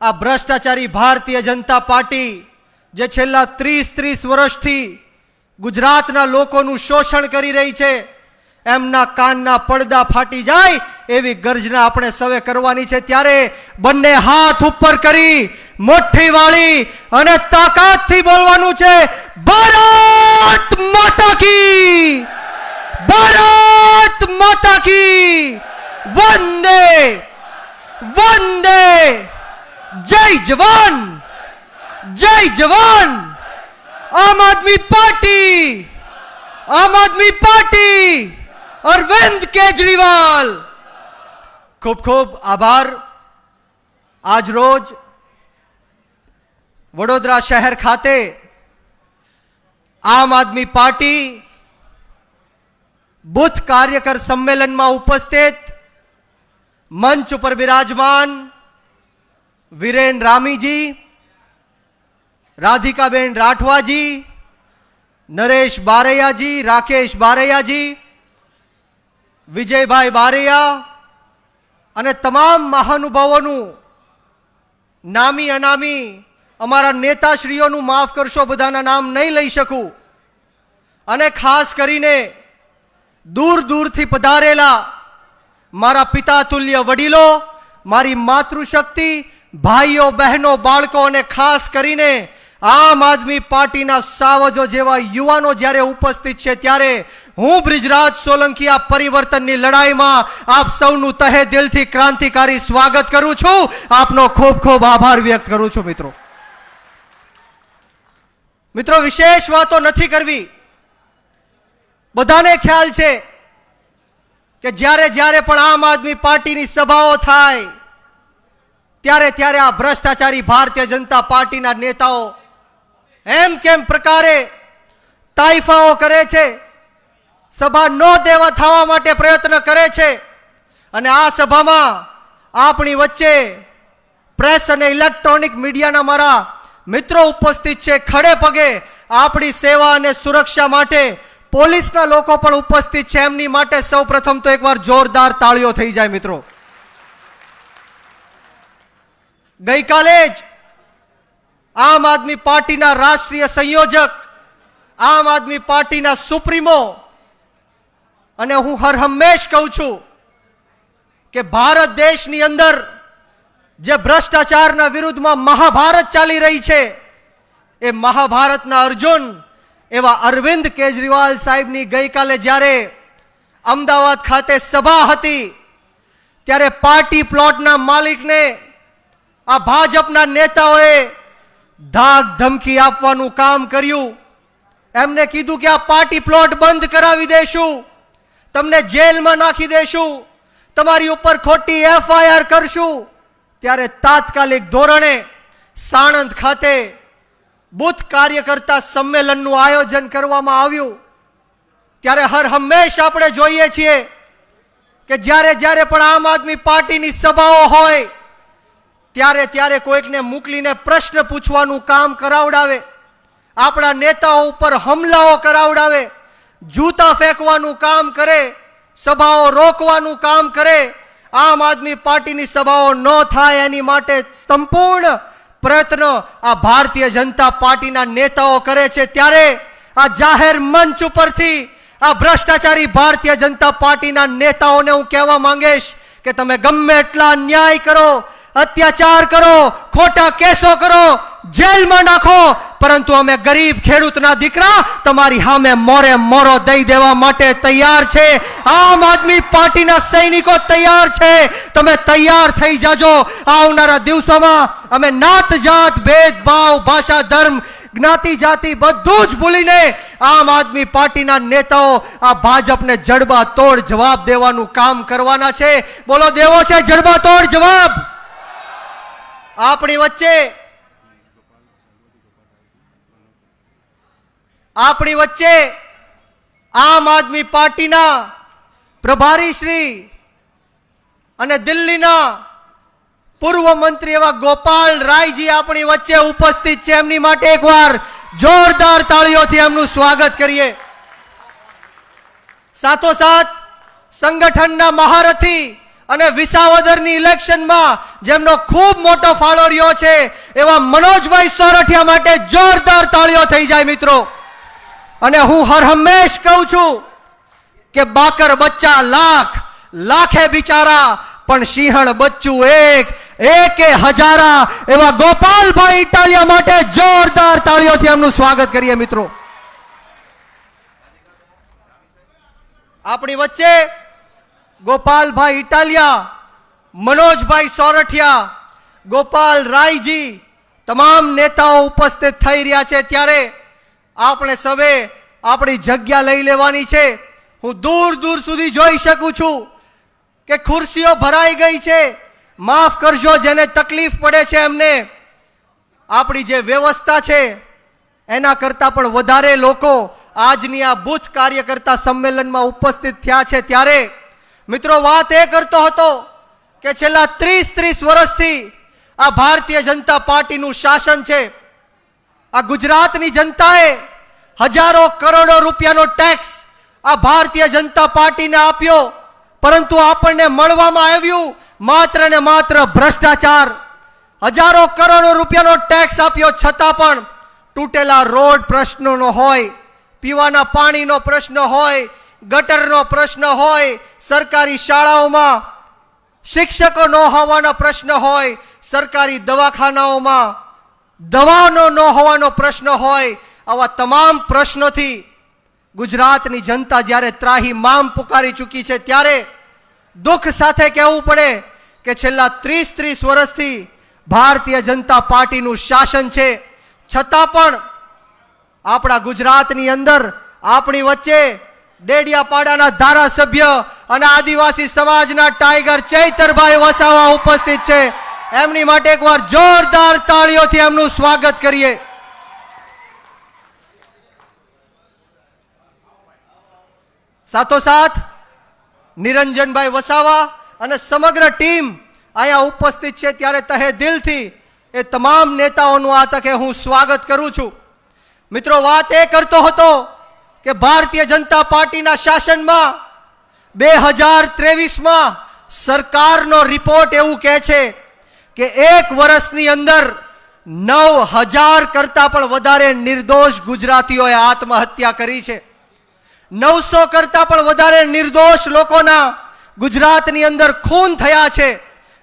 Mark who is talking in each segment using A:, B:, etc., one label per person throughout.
A: આ ભ્રષ્ટાચારી ભારતીય જનતા પાર્ટી જે છેલ્લા ત્રીસ ત્રીસ વર્ષથી ગુજરાતના લોકોનું શોષણ કરી રહી છે, એમના કાનના પડદા ફાટી જાય એવી ગર્જના આપણે સવે કરવાની છે. ત્યારે બંને હાથ ઉપર કરી મોઠી વાળી અને તાકાતથી બોલવાનું છે, ભારત માતા કી! ભારત માતા કી! વંદે જય જવાન જય જવાન આમ આદમી પાર્ટી આમ આદમી પાર્ટી અરવિંદ કેજરીવાલ ખૂબ ખૂબ આભાર આજ રોજ વડોદરા શહેર ખાતે આમ આદમી પાર્ટી બુથ કાર્યકર સંમેલનમાં ઉપસ્થિત મંચ ઉપર બિરાજમાન વિરેન રામીજી, રાધિકાબેન રાઠવાજી, નરેશ બારૈયાજી, રાકેશ બારૈયાજી, વિજયભાઈ બારૈયા અને તમામ મહાનુભાવોનું નામી અનામી અમારા નેતાશ્રીઓનું માફ કરશો, બધાના નામ નહીં લઈ શકું. અને ખાસ કરીને દૂર દૂરથી પધારેલા મારા પિતા તુલ્ય વડીલો, મારી માતૃશક્તિ ભાઈઓ, બહેનો, બાળકો અને ખાસ કરીને આમ આદમી પાર્ટીના સાવજો જેવા યુવાનો જ્યારે ઉપસ્થિત છે ત્યારે હું બ્રિજરાજ સોલંકી આ પરિવર્તનની લડાઈમાં આપ સૌનું તહે દિલથી ક્રાંતિકારી સ્વાગત કરું છું. આપનો ખૂબ ખૂબ આભાર વ્યક્ત કરું છું, મિત્રો. મિત્રો, વિશેષ વાતો નથી કરવી. બધાને ખ્યાલ છે કે જ્યારે જ્યારે પણ આમ આદમી પાર્ટીની સભાઓ થાય ત્યારે ત્યારે આ ભ્રષ્ટાચારી ભારતીય જનતા પાર્ટીના નેતાઓ એમ કેમ પ્રકારે તાઇફાઓ કરે છે? સભા ન દેવા થવા માટે પ્રયત્ન કરે છે? અને આ સભામાં આપણી વચ્ચે પ્રેસ અને ઇલેક્ટ્રોનિક મીડિયાના મારા મિત્રો ઉપસ્થિત છે. ખડે પગે આપણી સેવા અને સુરક્ષા માટે પોલીસના લોકો પણ ઉપસ્થિત છે. એમની માટે સૌ પ્રથમ તો એકવાર જોરદાર તાળીઓ થઈ જાય મિત્રો. ગઈકાલે જ આમ આદમી પાર્ટીના રાષ્ટ્રીય સંયોજક, આમ આદમી પાર્ટીના સુપ્રીમો, અને હું હર હંમેશ કહું છું કે ભારત દેશની અંદર જે ભ્રષ્ટાચારના વિરુદ્ધમાં મહાભારત ચાલી રહી છે, એ મહાભારતના અર્જુન એવા અરવિંદ કેજરીવાલ સાહેબની ગઈકાલે જ્યારે અમદાવાદ ખાતે સભા હતી, ત્યારે પાર્ટી પ્લોટના માલિકને આ ભાજપના નેતાઓએ ધાક ધમકી આપવાનું કામ કર્યું. એમને કીધું કે આ પાર્ટી પ્લોટ બંધ કરાવી દેશું. તમને જેલમાં નાખી દેશું. તમારી ઉપર ખોટી એફઆઈઆર કરશું. ત્યારે તાત્કાલિક ધોરણે સાણંદ ખાતે બુથ કાર્યકર્તા સંમેલનનું આયોજન કરવામાં આવ્યું. ત્યારે હર હંમેશ આપણે જોઈએ છીએ કે જ્યારે જ્યારે પણ આમ આદમી પાર્ટીની સભાઓ હોય ત્યારે ત્યારે કોઈકને મોકલીને પ્રશ્ન પૂછવાનું કામ કરાવડાવે. આપણા નેતાઓ ઉપર હમલાઓ કરાવડાવે. જૂતા ફેંકવાનું કામ કરે. સભાઓ રોકવાનું કામ કરે. આમ આદમી પાર્ટીની સભાઓ ન થાય એની માટે સંપૂર્ણ પ્રયત્ન આ ભારતીય જનતા પાર્ટીના નેતાઓ કરે છે. ત્યારે આ જાહેર મંચ ઉપરથી આ ભ્રષ્ટાચારી ભારતીય જનતા પાર્ટીના નેતાઓને હું કહેવા માંગીશ કે તમે ગમે એટલા અન્યાય કરો અત્યાચાર કરો, ખોટા કેસો કરો, જેલમાં નાખો. પરંતુ અમે ગરીબ ખેડૂતના દીકરા, તમારી સામે મોરે મોરો દઈ દેવા માટે તૈયાર છે. આમ આદમી પાર્ટીના સૈનિકો તૈયાર છે. તમે તૈયાર થઈ જાજો. આવનારા દિવસોમાં અમે નાત જાત ભેદભાવ ભાષા, ધર્મ, જ્ઞાતિ, જાતિ બધું જ ભૂલીને આમ આદમી પાર્ટીના નેતાઓ આ ભાજપને જડબા તોડ જવાબ દેવાનું કામ કરવાના છે. બોલો, દેવો છે જડબા તોડ જવાબ. આપણી વચ્ચે આપણી વચ્ચે આમ આદમી પાર્ટીના પ્રભારી શ્રી અને દિલ્હીના પૂર્વ મંત્રી એવા ગોપાલ રાયજી આપણી વચ્ચે ઉપસ્થિત છે. એમની માટે એકવાર જોરદાર તાળીઓથી એમનું સ્વાગત કરીએ. સાથોસાથ સંગઠનના મહારથી અને વિસાવદરની ઇલેક્શનમાં જેમનો ખૂબ મોટો ફાળો રહ્યો છે, એવા મનોજભાઈ સોરઠિયા માટે જોરદાર તાળીઓ થઈ જાય મિત્રો. અને હું હર હંમેશ કહું છું કે બાકર બચ્ચા લાખ, લાખે બિચારા, પણ સિંહણ બચ્ચું એક, એકે હજારા એવા ગોપાલભાઈ ઇટાલિયા માટે જોરદાર તાળીઓથી એમનું સ્વાગત કરીએ મિત્રો. આપણી વચ્ચે ગોપાલભાઈ ઇટાલિયા, મનોજભાઈ સોરઠિયા, ગોપાલ રાયજી તમામ નેતાઓ ઉપસ્થિત થઈ રહ્યા છે. ત્યારે આપણે સવે આપણી જગ્યા લઈ લેવાની છે. હું દૂર દૂર સુધી જોઈ શકું છું કે ખુરશીઓ ભરાઈ ગઈ છે. માફ કરજો, જેને તકલીફ પડે છે એમને. આપણી જે વ્યવસ્થા છે, એના કરતાં પણ વધારે લોકો આજની આ બુથ કાર્યકર્તા સંમેલનમાં ઉપસ્થિત થયા છે. ત્યારે મિત્રો, વાત એ કરતો હતો કે છેલ્લા ત્રીસ ત્રીસ વર્ષથી આ ભારતીય જનતા પાર્ટીનું શાસન છે. આ ગુજરાતની જનતાએ હજારો કરોડો રૂપિયાનો ટેક્સ આ ભારતીય જનતા પાર્ટીને આપ્યો. પરંતુ આપણને મળવામાં આવ્યું માત્ર ને માત્ર ભ્રષ્ટાચાર. હજારો કરોડો રૂપિયાનો ટેક્સ આપ્યો. છતાં પણ તૂટેલા રોડ પ્રશ્નોનો હોય, પીવાના પાણીનો પ્રશ્ન હોય ગટરનો પ્રશ્ન હોય, સરકારી શાળાઓમાં શિક્ષકો ન હોવાનો પ્રશ્ન હોય, સરકારી દવાખાનાઓમાં દવાનો ન હોવાનો પ્રશ્ન હોય, આવા તમામ પ્રશ્નોથી ગુજરાતની જનતા જ્યારે ત્રાહી મામ પુકારી ચૂકી છે, ત્યારે દુઃખ સાથે કહેવું પડે કે છેલ્લા ત્રીસ ત્રીસ વર્ષથી ભારતીય જનતા પાર્ટીનું શાસન છે. છતાં પણ આપણા ગુજરાતની અંદર આપણી વચ્ચે ડેડિયાપાડાના ધારાસભ્ય અને આદિવાસી સમાજના ટાઈગર ચૈતરભાઈ વસાવા ઉપસ્થિત છે. એમની માટે એકવાર જોરદાર તાળીઓથી એમનું સ્વાગત કરીએ. સાથોસાથ નિરંજનભાઈ વસાવા અને સમગ્ર ટીમ અહીંયા ઉપસ્થિત છે. ત્યારે તહે દિલથી એ તમામ નેતાઓનું આ તકે હું સ્વાગત કરું છું. મિત્રો, વાત એ કરતો હતો કે ભારતીય જનતા પાર્ટીના શાસનમાં બે હજાર ત્રેવીસમાં સરકારનો રિપોર્ટ એવું કહે છે કે એક વર્ષની અંદર નવ હજાર કરતાં પણ વધારે નિર્દોષ ગુજરાતીઓએ આત્મહત્યા કરી છે. નવસો કરતાં પણ વધારે નિર્દોષ લોકોના ગુજરાતની અંદર ખૂન થયા છે.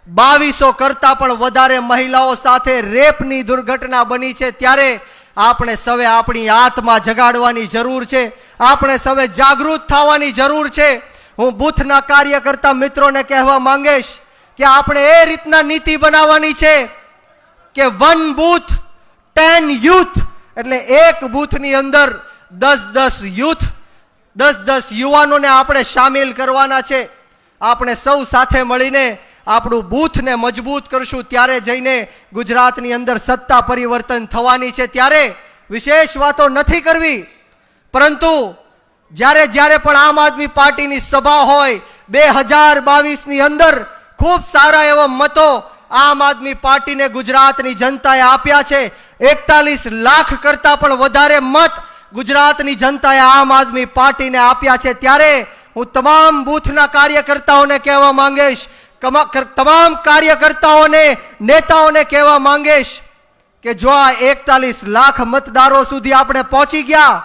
A: બાવીસો કરતાં પણ વધારે મહિલાઓ સાથે રેપની દુર્ઘટના બની છે. ત્યારે આપણે સવે આપણી આત્મા જગાડવાની જરૂર છે. આપણે સવે જાગૃત થવાની જરૂર છે. હું બુથના કાર્યકર્તા મિત્રોને કહેવા માંગીશ કે આપણે એ રીતના નીતિ બનાવવાની છે કે વન બૂથ, ટેન યુથ, એટલે એક બૂથની અંદર દસ દસ યુથ, દસ દસ યુવાનોને આપણે સામેલ કરવાના છે. આપણે સૌ સાથે મળીને આપણું બૂથને મજબૂત કરશું. ત્યારે જઈને ગુજરાતની અંદર સત્તા પરિવર્તન થવાની છે. ત્યારે વિશેષ વાતો નથી કરવી. પરંતુ જ્યારે જ્યારે પણ આમ આદમી પાર્ટીની સભા હોય બે હજાર બાવીસની અંદર ખૂબ સારા એવા મતો આમ આદમી પાર્ટીને ગુજરાતની જનતાએ આપ્યા છે. એકતાલીસ લાખ કરતા પણ વધારે મત ગુજરાતની જનતાએ આમ આદમી પાર્ટીને આપ્યા છે. ત્યારે હું તમામ બૂથના કાર્યકર્તાઓને કહેવા માંગીશ તમામ કાર્યકર્તાઓને, નેતાઓને કહેવા માંગીશ કે જો આ એકતાલીસ લાખ મતદારો સુધી આપણે પહોંચી ગયા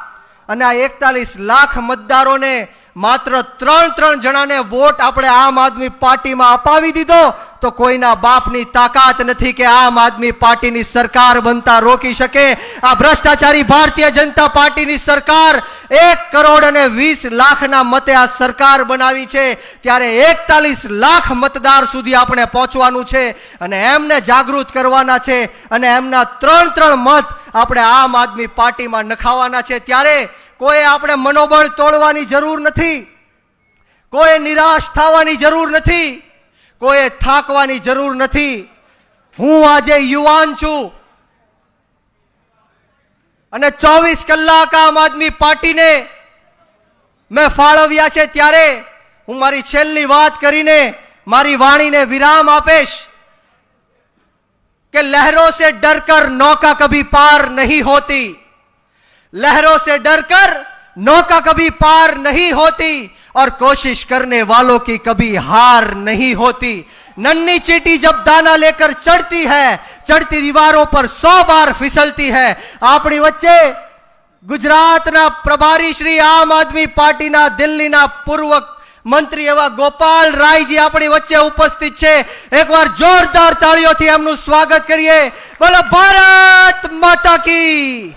A: અને આ એકતાલીસ લાખ મતદારોને માત્ર ત્રણ ત્રણ જણાને વોટ આપણે આમ આદમી પાર્ટીમાં અપાવી દીધો, તો કોઈના બાપની તાકાત નથી કે આમ આદમી પાર્ટીની સરકાર બનતા રોકી શકે. આ ભ્રષ્ટાચારી ભારતીય જનતા પાર્ટીની સરકાર એક કરોડ અને વીસ લાખના મતે આ સરકાર બનાવી છે. ત્યારે એકતાલીસ લાખ મતદાર સુધી આપણે પહોંચવાનું છે અને એમને જાગૃત કરવાના છે અને એમના ત્રણ ત્રણ મત આપણે આમ આદમી પાર્ટીમાં નખાવાના છે. ત્યારે કોઈ આપણે મનોબળ તોડવાની જરૂર નથી. કોઈ નિરાશ થવાની જરૂર નથી. કોઈએ થાકવાની જરૂર નથી. હું આજે યુવાન છું. અને ચોવીસ કલાક આમ આદમી પાર્ટીને મેં ફાળવ્યા છે ત્યારે હું મારી છેલ્લી વાત કરીને મારી વાણીને વિરામ આપીશ કે લહેરો સે ડર કર નૌકા કભી પાર નહીં હોતી. लहरों से डरकर नौका कभी पार नहीं होती और कोशिश करने वालों की कभी हार नहीं होती नन्ही चीटी जब दाना लेकर चढ़ती है चढ़ती दीवारों पर सौ बार फिसलती है આપણી વચ્ચે ગુજરાતના પ્રભારી શ્રી આમ આદમી પાર્ટીના દિલ્હીના પૂર્વ મંત્રી એવા ગોપાલ રાયજી આપણી વચ્ચે ઉપસ્થિત છે એકવાર જોરદાર તાળીઓથી એમનું સ્વાગત કરીએ બોલો ભારત માતા કી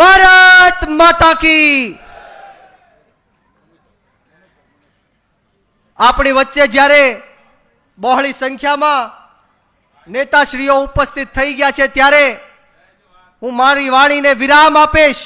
A: ભારત માતા કી. આપણી વચ્ચે જ્યારે બહોળી સંખ્યામાં નેતાશ્રીઓ ઉપસ્થિત થઈ ગયા છે, ત્યારે હું મારી વાણીને વિરામ આપીશ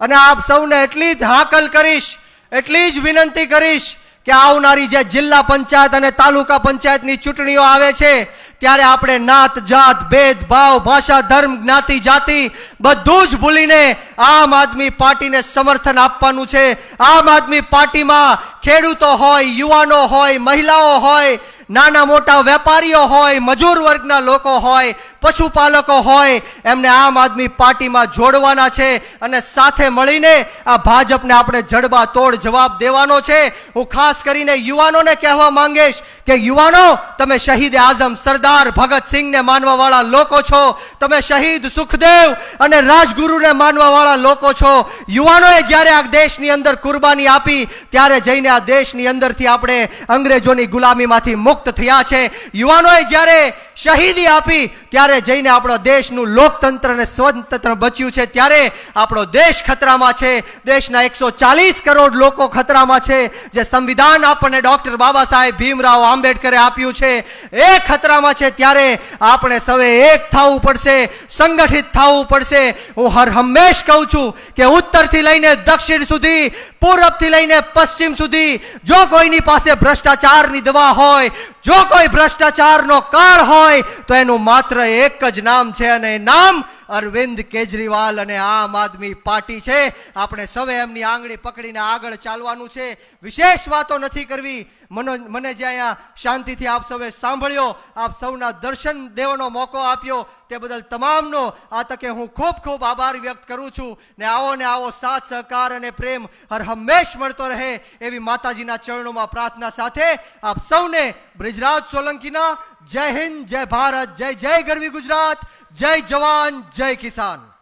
A: અને આપ સૌને એટલી જ હાકલ કરીશ, એટલી જ વિનંતી કરીશ કે આવનારી જે જિલ્લા પંચાયત અને તાલુકા પંચાયતની ચૂંટણીઓ આવે છે, ત્યારે આપણે નાત, જાત, ભેદભાવ, ભાષા, ધર્મ, જ્ઞાતિ, જાતિ બધું જ ભૂલીને આમ આદમી પાર્ટીને સમર્થન આપવાનું છે. આમ આદમી પાર્ટીમાં ખેડૂતો હોય, યુવાનો હોય, મહિલાઓ હોય, નાના મોટા વેપારીઓ હોય, મજૂર વર્ગના લોકો હોય, પશુપાલકો હોય, એમને આમ આદમી પાર્ટીમાં જોડવાના છે અને સાથે મળીને આ ભાજપને આપણે જડબા તોડ જવાબ દેવાનો છે. હું ખાસ કરીને યુવાનોને કહેવા માંગીશ કે યુવાનો, તમે શહીદ આઝમ સરદાર ભગતસિંહને માનવા વાળા લોકો છો. તમે શહીદ સુખદેવ અને રાજગુરુને માનવા વાળા લોકો છો, યુવાનોએ જ્યારે આ દેશની અંદર કુરબાની આપી, ત્યારે જઈને આ દેશની અંદરથી આપણે અંગ્રેજોની ગુલામીમાંથી મુક્ત થયા છે. યુવાનોએ જ્યારે શહીદી આપી, ત્યારે જઈને આપણો દેશનું લોકતંત્ર અને સ્વતંત્ર બચ્યું છે. ત્યારે આપણો દેશ ખતરામાં છે. દેશના એકસો ચાલીસ કરોડ લોકો ખતરામાં છે. જે સંવિધાન આપણને ડૉક્ટર બાબા સાહેબ ભીમરાવ આંબેડકરે આપ્યું છે, એ ખતરામાં છે. ત્યારે આપણે સૌએ એક થવું પડશે, સંગઠિત થવું પડશે. હું હર હંમેશ કહું છું કે ઉત્તરથી લઈને દક્ષિણ સુધી પૂર્વથી લઈને પશ્ચિમ સુધી, જો કોઈની પાસે ભ્રષ્ટાચારની દવા હોય, જો કોઈ ભ્રષ્ટાચારનો કાળ હોય, તો એનું માત્ર એક જ નામ છે અને નામ અરવિંદ કેજરીવાલ અને આમ આદમી પાર્ટી છે. આપણે સૌએ એમની આંગળી પકડીને આગળ ચાલવાનું છે. વિશેષ વાતો નથી કરવી. મનો જે અહીંયા શાંતિથી આપ સૌએ સાંભળ્યો, આપ સૌના દર્શન દેવાનો મોકો આપ્યો, તે બદલ તમામનો આ તકે હું ખૂબ ખૂબ આભાર વ્યક્ત કરું છું. ને આવો ને આવો સાથ, સહકાર અને પ્રેમ હર હંમેશ મળતો રહે એવી માતાજીના ચરણોમાં પ્રાર્થના સાથે આપ સૌને બ્રિજરાજ સોલંકીના જય હિન્દ, જય ભારત, જય જય ગરવી ગુજરાત, જય જવાન, જય કિસાન.